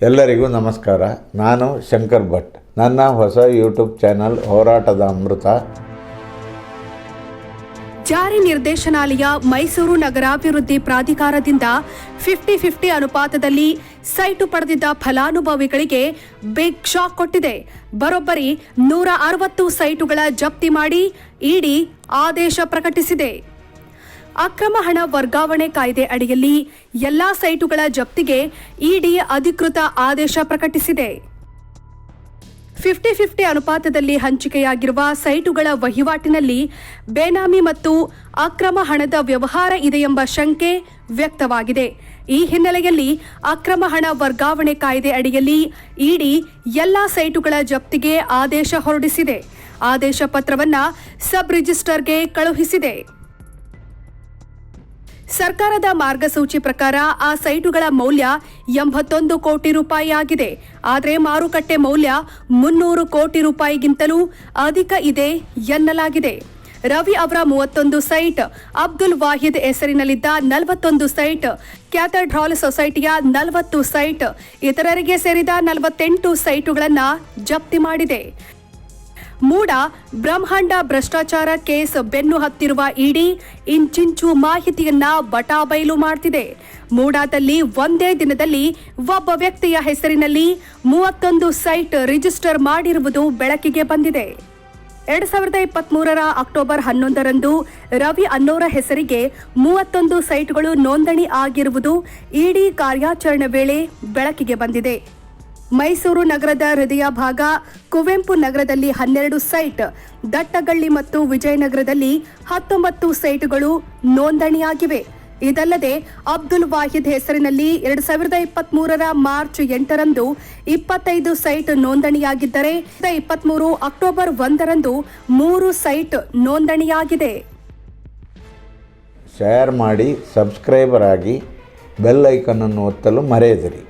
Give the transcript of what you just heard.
ಎಲ್ಲರಿಗೂ ನಮಸ್ಕಾರ. ನಾನು ಶಂಕರ್ ಭಟ್. ನನ್ನ ಹೊಸ ಯೂಟ್ಯೂಬ್ ಚಾನಲ್ ಹೋರಾಟದ ಅಮೃತ. ಜಾರಿ ನಿರ್ದೇಶನಾಲಯ ಮೈಸೂರು ನಗರಾಭಿವೃದ್ಧಿ ಪ್ರಾಧಿಕಾರದಿಂದ ಫಿಫ್ಟಿ ಫಿಫ್ಟಿ ಅನುಪಾತದಲ್ಲಿ ಸೈಟು ಪಡೆದಿದ್ದ ಫಲಾನುಭವಿಗಳಿಗೆ ಬಿಗ್ ಶಾಕ್ ಕೊಟ್ಟಿದೆ. ಬರೋಬ್ಬರಿ ನೂರ ಅರವತ್ತು ಸೈಟುಗಳ ಜಪ್ತಿ ಮಾಡಿ ಇಡಿ ಆದೇಶ ಪ್ರಕಟಿಸಿದೆ. ಅಕ್ರಮ ಹಣ ವರ್ಗಾವಣೆ ಕಾಯ್ದೆ ಅಡಿಯಲ್ಲಿ ಎಲ್ಲಾ ಸೈಟುಗಳ ಜಪ್ತಿಗೆ ಇಡಿ ಅಧಿಕೃತ ಆದೇಶ ಪ್ರಕಟಿಸಿದೆ. ಫಿಫ್ಟಿ ಫಿಫ್ಟಿ ಅನುಪಾತದಲ್ಲಿ ಹಂಚಿಕೆಯಾಗಿರುವ ಸೈಟುಗಳ ವಹಿವಾಟಿನಲ್ಲಿ ಬೇನಾಮಿ ಮತ್ತು ಅಕ್ರಮ ಹಣದ ವ್ಯವಹಾರ ಇದೆ ಎಂಬ ಶಂಕೆ ವ್ಯಕ್ತವಾಗಿದೆ. ಈ ಹಿನ್ನೆಲೆಯಲ್ಲಿ ಅಕ್ರಮ ಹಣ ವರ್ಗಾವಣೆ ಕಾಯ್ದೆ ಅಡಿಯಲ್ಲಿ ಇಡಿ ಎಲ್ಲಾ ಸೈಟುಗಳ ಜಪ್ತಿಗೆ ಆದೇಶ ಹೊರಡಿಸಿದೆ. ಆದೇಶ ಪತ್ರವನ್ನ ಸಬ್ ರಿಜಿಸ್ಟರ್ಗೆ ಕಳುಹಿಸಿದೆ. ಸರ್ಕಾರದ ಮಾರ್ಗಸೂಚಿ ಪ್ರಕಾರ ಆ ಸೈಟುಗಳ ಮೌಲ್ಯ ಎಂಬತ್ತೊಂದು ಕೋಟಿ ರೂಪಾಯಿ ಆಗಿದೆ ಆದರೆ ಮಾರುಕಟ್ಟೆ ಮೌಲ್ಯ ಮುನ್ನೂರು ಕೋಟಿ ರೂಪಾಯಿಗಿಂತಲೂ ಅಧಿಕ ಇದೆ ಎನ್ನಲಾಗಿದೆ. ರವಿ ಅವರ ಮೂವತ್ತೊಂದು ಸೈಟ್, ಅಬ್ದುಲ್ ವಾಹಿದ್ ಹೆಸರಿನಲ್ಲಿದ್ದ ನಲವತ್ತೊಂದು ಸೈಟ್, ಕ್ಯಾಥಡ್ರಾಲ್ ಸೊಸೈಟಿಯ ನಲವತ್ತು ಸೈಟ್, ಇತರರಿಗೆ ಸೇರಿದ ನಲವತ್ತೆಂಟು ಸೈಟುಗಳನ್ನು ಜಪ್ತಿ ಮಾಡಿದೆ. ಮೂಡ ಬ್ರಹ್ಮಾಂಡ ಭ್ರಷ್ಟಾಚಾರ ಕೇಸ್ ಬೆನ್ನು ಹತ್ತಿರುವ ಇಡಿ ಇಂಚಿಂಚು ಮಾಹಿತಿಯನ್ನ ಬಟಾಬೈಲು ಮಾಡ್ತಿದೆ. ಮೂಡಾದಲ್ಲಿ ಒಂದೇ ದಿನದಲ್ಲಿ ಒಬ್ಬ ವ್ಯಕ್ತಿಯ ಹೆಸರಿನಲ್ಲಿ ಮೂವತ್ತೊಂದು ಸೈಟ್ ರಿಜಿಸ್ಟರ್ ಮಾಡಿರುವುದು ಬೆಳಕಿಗೆ ಬಂದಿದೆ. ಎರಡ್ ಸಾವಿರದ ಇಪ್ಪತ್ಮೂರರ ಅಕ್ಟೋಬರ್ ಹನ್ನೊಂದರಂದು ರವಿ ಅನ್ನೋರ ಹೆಸರಿಗೆ ಮೂವತ್ತೊಂದು ಸೈಟ್ಗಳು ನೋಂದಣಿ ಆಗಿರುವುದು ಇಡಿ ಕಾರ್ಯಾಚರಣೆ ವೇಳೆ ಬೆಳಕಿಗೆ ಬಂದಿದೆ. ಮೈಸೂರು ನಗರದ ಹೃದಯ ಭಾಗ, ಕುವೆಂಪು ನಗರದಲ್ಲಿ ಹನ್ನೆರಡು ಸೈಟ್, ದಟ್ಟಗಳ್ಳಿ ಮತ್ತು ವಿಜಯನಗರದಲ್ಲಿ ಹತ್ತೊಂಬತ್ತು ಸೈಟ್ಗಳು ನೋಂದಣಿಯಾಗಿವೆ. ಇದಲ್ಲದೆ, ಅಬ್ದುಲ್ ವಾಹಿದ್ ಹೆಸರಿನಲ್ಲಿ ಎರಡು ಸಾವಿರದ ಇಪ್ಪತ್ಮೂರರ ಮಾರ್ಚ್ ಎಂಟರಂದು ಇಪ್ಪತ್ತೈದು ಸೈಟ್ ನೋಂದಣಿಯಾಗಿದ್ದರೆ ಇಪ್ಪತ್ಮೂರು ಅಕ್ಟೋಬರ್ ಒಂದರಂದು ಮೂರು ಸೈಟ್ ನೋಂದಣಿಯಾಗಿದೆ. ಶೇರ್ ಮಾಡಿ, ಸಬ್ಸ್ಕ್ರೈಬರ್ ಆಗಿ ಬೆಲ್ ಐಕನನ್ನು ಒತ್ತಲು ಮರೆಯದಿರಿ.